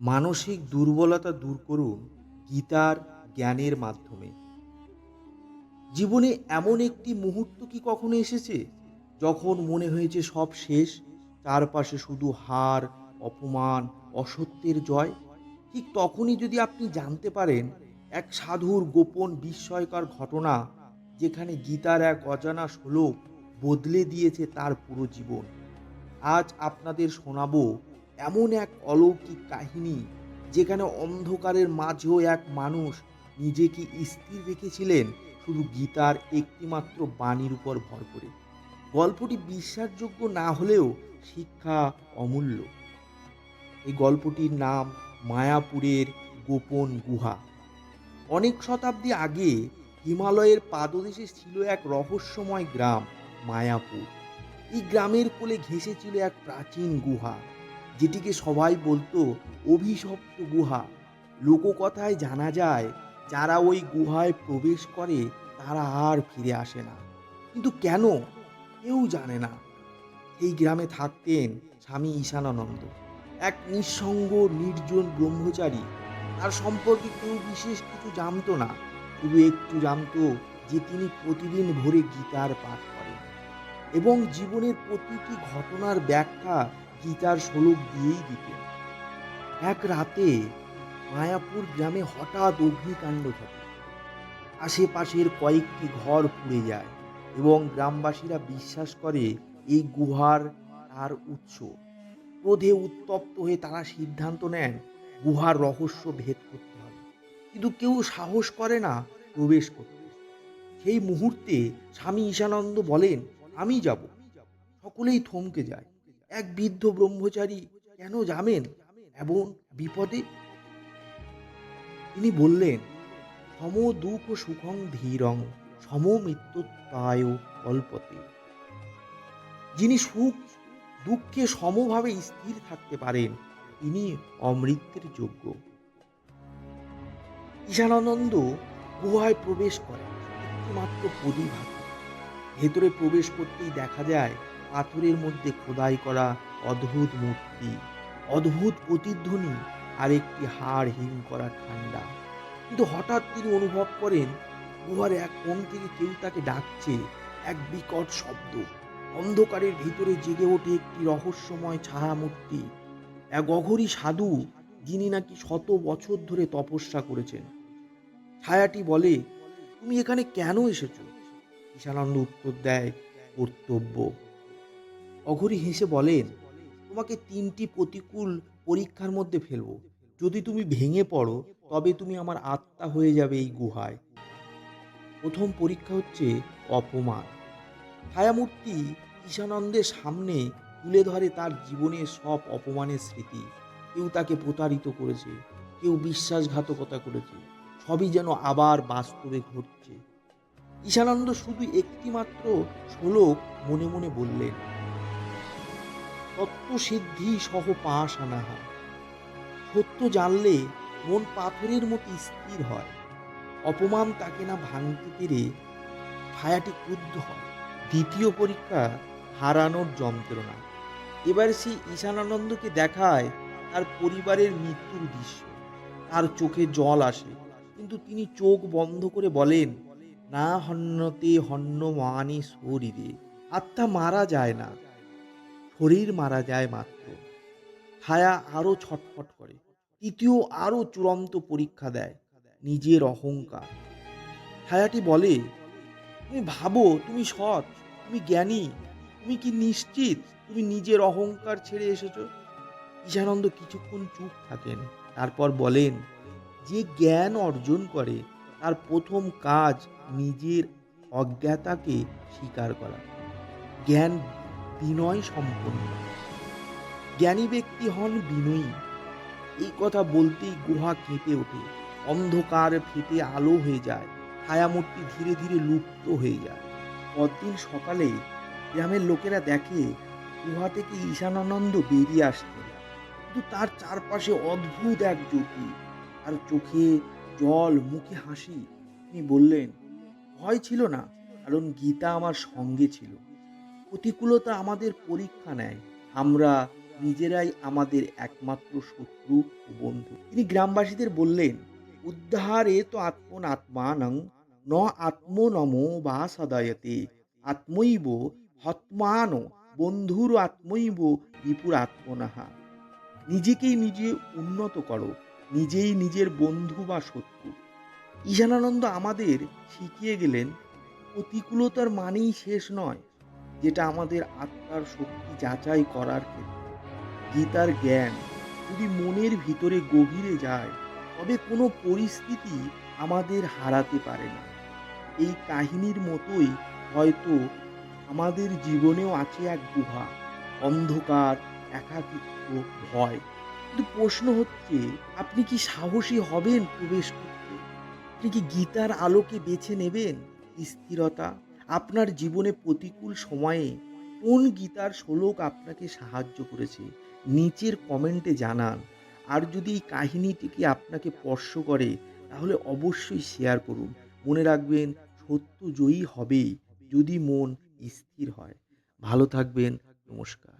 মানসিক দুর্বলতা দূর করুন গীতার জ্ঞানের মাধ্যমে। জীবনে এমন একটি মুহূর্ত কি কখনো এসেছে? যখন মনে হয়েছে সব শেষ, চারপাশে শুধু হার, অপমান, অসত্যের জয়? ঠিক তখনই যদি আপনি জানতে পারেন, এক সাধুর গোপন বিস্ময়কর ঘটনা যেখানে গীতার এক অজানা শ্লোক বদলে দিয়েছে তার পুরো জীবন। আজ আপনাদের শোনাবো এমন এক অলৌকিক কাহিনী যেখানে অন্ধকারের মাঝেও এক মানুষ নিজেকে স্থির রেখেছিলেন শুধু গীতার একটিমাত্র বাণীর উপর ভর করে। গল্পটি বিশ্বাসযোগ্য না হলেও শিক্ষা অমূল্য। এই গল্পটির নাম মায়াপুরের গোপন গুহা। অনেক শতাব্দী আগে হিমালয়ের পাদদেশে ছিল এক রহস্যময় গ্রাম, মায়াপুর। এই গ্রামের কোলে ঘেঁষে ছিল এক প্রাচীন গুহা। যেটিকে সবাই বলতো অভিশপ্ত গুহা। লোককথায় জানা যায়, যারা ওই গুহায় প্রবেশ করে, তারা আর ফিরে আসে না। কিন্তু কেন? কেউ জানে না। এই গ্রামে থাকতেন স্বামী ঈশানানন্দ, এক নিঃসঙ্গ, নির্জন ব্রহ্মচারী। তার সম্পর্কে কেউ বিশেষ কিছু জানতো না, শুধু একটু জানতো যে তিনি প্রতিদিন ভোরে গীতার পাঠ করেন। এবং জীবনের প্রতিটি ঘটনার ব্যাখ্যা গীতার শ্লোক দিয়েই দিতেন। এক রাতে মায়াপুর গ্রামে হঠাৎ অগ্নিকাণ্ড ঘটে। আশেপাশের কয়েকটি ঘর পুড়ে যায় এবং গ্রামবাসীরা বিশ্বাস করে এই গুহার তার উৎস। ক্রোধে উত্তপ্ত হয়ে তারা সিদ্ধান্ত নেন, গুহার রহস্য ভেদ করতে হবে। কিন্তু কেউ সাহস করে না প্রবেশ করতে। সেই মুহূর্তে স্বামী ঈশানন্দ বলেন, আমি যাব। সকলেই থমকে যায়। এক বৃদ্ধ ব্রহ্মচারী কেন যাবেন এমন বিপদে? তিনি বললেন, সম দুঃখ সুখং ধীরং, সম মৃত্যুত্বায় কল্পতে। যিনি সুখ দুঃখে সমভাবে স্থির থাকতে পারেন, তিনি অমৃতের যোগ্য। ঈশানানন্দ গুহায় প্রবেশ করেন, একটিমাত্র প্রদীপ ভেতরে প্রবেশ করতেই দেখা যায় পাথরের মধ্যে খোদাই করা অদ্ভুত মূর্তি, অদ্ভুত প্রতিধ্বনি আর একটি হাড় হিম করা ঠান্ডা। কিন্তু হঠাৎ তিনি অনুভব করেন গুহার এক কোণ থেকে কেউ তাকে ডাকছে, এক বিকট শব্দ। অন্ধকারের ভিতরে জেগে ওঠে একটি রহস্যময় ছায়া মূর্তি। এক অঘরী সাধু, যিনি নাকি শত বছর ধরে তপস্যা করেছেন। ছায়াটি বলে, তুমি এখানে কেন এসেছ? ঈশানন্দ উত্তর দেয়, কর্তব্য। অঘরী হেসে বলেন, তোমাকে তিনটি প্রতিকূল পরীক্ষার মধ্যে ফেলব। যদি তুমি ভেঙে পড়ো, তবে তুমি আমার আত্মা হয়ে যাবে এই গুহায়। প্রথম পরীক্ষা হচ্ছে অপমান। ছায়ামূর্তি ঈশানন্দের সামনে তুলে ধরে তার জীবনের সব অপমানের স্মৃতি। কেউ তাকে প্রতারিত করেছে, কেউ বিশ্বাসঘাতকতা করেছে, সবই যেন আবার বাস্তবে ঘটছে। ঈশানন্দ শুধু একটিমাত্র শ্লোক মনে মনে বললেন তত্ত্বসিদ্ধি সহ পাশ আনাহা সত্য জানলে মন পাথরের মতো স্থির হয়। অপমান তাকে না ভাঙতে পেরে ছায়াটি ক্রুদ্ধ হয়। দ্বিতীয় পরীক্ষা হারানোর যন্ত্রণা। এবার সে ঈশানানন্দকে দেখায় তার পরিবারের মৃত্যুর দৃশ্য। তার চোখে জল আসে, কিন্তু তিনি চোখ বন্ধ করে বলেন, না হন্যতে হন্য মানি শরীরে। আত্মা মারা যায় না। শরীর মারা যায় মাত্র। ছায়া আরও ছটফট করে তৃতীয় আরও চূড়ান্ত পরীক্ষা দেয় নিজের অহংকার। ছায়াটি বলে, তুমি ভাবো, তুমি সৎ, তুমি জ্ঞানী, তুমি কি নিশ্চিত তুমি নিজের অহংকার ছেড়ে এসেছ? ঈশানন্দ কিছুক্ষণ চুপ থাকেন, তারপর বলেন, যে জ্ঞান অর্জন করে, তার প্রথম কাজ নিজের অজ্ঞাতাকে স্বীকার করা। জ্ঞান বিনয় সম্পন্ন। জ্ঞানী ব্যক্তি হন বিনয়ী। এই কথা বলতেই গুহা কেঁপে ওঠে। অন্ধকার ফেটে আলো হয়ে যায়। ছায়ামূর্তি ধীরে ধীরে লুপ্ত হয়ে যায়। পরদিন সকালে গ্রামের লোকেরা দেখে গুহা থেকে ঈশানানন্দ বেরিয়ে আসতেন। কিন্তু তার চারপাশে অদ্ভুত এক জ্যোতি আর চোখে জল, মুখে হাসি। তিনি বললেন, ভয় ছিল না, কারণ গীতা আমার সঙ্গে ছিল। প্রতিকূলতা আমাদের পরীক্ষা নেয়। আমরা নিজেরাই আমাদের একমাত্র শত্রু ও বন্ধু। তিনি গ্রামবাসীদের বললেন, উদ্ধারে তো আত্মনাত্মানং, ন আত্মনমো বা সদয়তে। আত্মৈব হত্মান বন্ধুর আত্মৈব বিপুর আত্মনাহা নিজেকেই নিজে উন্নত করো, নিজেই নিজের বন্ধু বা শত্রু। ঈশানানন্দ আমাদের শিখিয়ে গেলেন, প্রতিকূলতার মানেই শেষ নয় যেটা আমাদের আত্মার শক্তি যাচাই করার ক্ষেত্রে। গীতার জ্ঞান যদি মনের ভিতরে গভীরে যায়, তবে কোনো পরিস্থিতি আমাদের হারাতে পারে না। এই কাহিনীর মতোই হয়তো আমাদের জীবনেও আছে এক গুহা, অন্ধকার, একাকিত্ব, ভয়। কিন্তু প্রশ্ন হচ্ছে, আপনি কি সাহসী হবেন প্রবেশ করতে? আপনি কি গীতার আলোকে বেছে নেবেন স্থিরতা? আপনার জীবনে প্রতিকূল সময়ে কোন গীতার শ্লোক আপনাকে সাহায্য করেছে? নিচের কমেন্টে জানান। আর যদি এই কাহিনীটিকে আপনাকে স্পর্শ করে, তাহলে অবশ্যই শেয়ার করুন। মনে রাখবেন, সত্য জয়ী হবেই যদি মন স্থির হয়। ভালো থাকবেন, নমস্কার।